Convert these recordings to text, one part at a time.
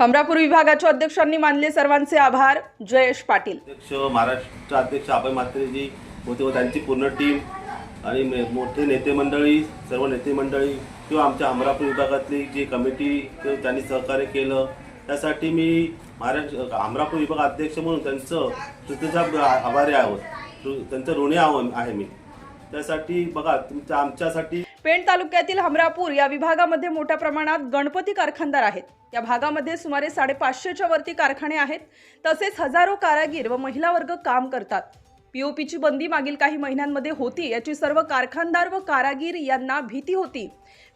हमरापूर विभागाच्या अध्यक्षांनी मानले सर्वांचे आभार. जयेश पाटील. अध्यक्ष महाराष्ट्र अध्यक्ष अभय म्हात्रेजी होते व त्यांची पूर्ण टीम आणि मोठे नेते मंडळी सर्व नेते मंडळी किंवा आमच्या अमरापूर विभागातली जी कमिटी त्यांनी सहकार्य केलं त्यासाठी मी महाराष्ट्र अमरापूर विभाग अध्यक्ष म्हणून त्यांचं कृतज्ञ आभारी आहोत. ऋ- त्यांचं ऋणी आहो आहे मी त्यासाठी बघा तुमच्या आमच्यासाठी पेण तालुक्यातील हमरापूर या विभागामध्ये मोठ्या प्रमाणात गणपती कारखानदार आहेत. या भागामध्ये सुमारे साडेपाचशेच्या वरती कारखाने आहेत. तसेच हजारो कारागीर व महिला वर्ग काम करतात. पीओपीची बंदी मागील काही महिन्यांमध्ये होती याची सर्व कारखानदार व कारागीर यांना भीती होती.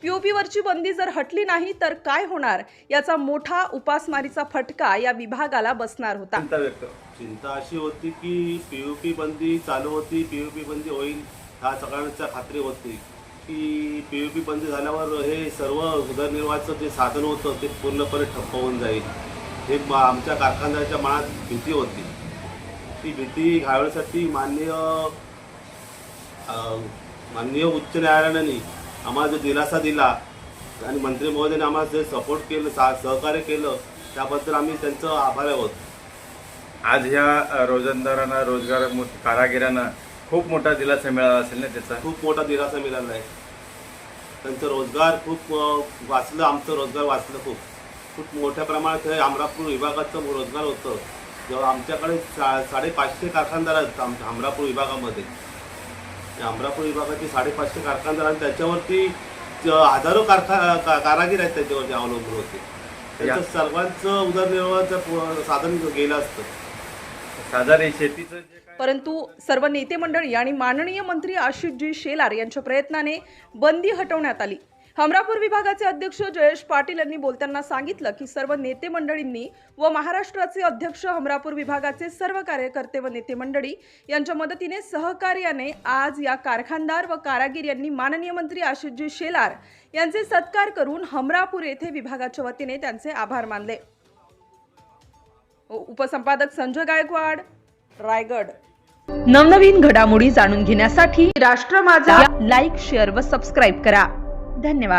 पीओपीवरची बंदी जर हटली नाही तर काय होणार? याचा मोठा उपासमारीचा फटका या विभागाला बसणार होता. चिंता व्यक्त. चिंता अशी होती की पी बंदी चालू होती पी बंदी होईल. ह्या सगळ्यांच्या खात्री होती की पी यू पी बंदी झाल्यावर हे सर्व उदरनिर्वाहाचं जे साधन होतं ते पूर्णपणे ठप्प होऊन जाईल. हे आमच्या कारखान्याच्या मनात भीती होती. ती भीती घालवण्यासाठी माननीय माननीय उच्च न्यायालयाने आम्हाला जो दिलासा दिला आणि मंत्री महोदयाने आम्हाला जे सपोर्ट केलं सा- सहकार्य केलं त्याबद्दल आम्ही त्यांचं आभार आहोत. आज ह्या रोजंदारांना रोजगार कारागिरांना खूप मोठा दिलासा मिळाला असेल ना त्याचा? खूप मोठा दिलासा मिळाला आहे त्यांचं रोजगार खूप अं, वाचलं आमचं रोजगार वाचलं खूप. खूप मोठ्या प्रमाणात हे अमरापूर विभागाचं रोजगार होतं. जेव्हा आमच्याकडे सा साडेपाचशे कारखानदार आहेत आमच्या अमरापूर विभागामध्ये. या अमरापूर विभागाचे साडेपाचशे कारखानदार आणि त्याच्यावरती ज- हजारो कारखा का- कारागीर आहेत त्याच्यावरती अवलंबून होते. त्यांचं सर्वांचं उदरनिर्वाहाचं पु- साधन गेलं असतं. साधारण शेतीचं परंतु सर्व नेते मंडळी आणि माननीय मंत्री आशिषजी शेलार यांच्या प्रयत्नाने बंदी हटवण्यात आली. हमरापूर विभागाचे अध्यक्ष जयेश पाटील यांनी बोलताना सांगितलं की सर्व नेते मंडळींनी व महाराष्ट्राचे अध्यक्ष हमरापूर विभागाचे सर्व कार्यकर्ते व नेते मंडळी यांच्या मदतीने सहकार्याने आज या कारखानदार व कारागीर यांनी माननीय मंत्री आशिषजी शेलार यांचे सत्कार करून हमरापूर येथे विभागाच्या वतीने त्यांचे आभार मानले. उपसंपादक संजय गायकवाड रायगड. नवनवीन घडामोडी जाणून घेण्यासाठी राष्ट्र माझा लाईक शेअर व सबस्क्राईब करा. धन्यवाद.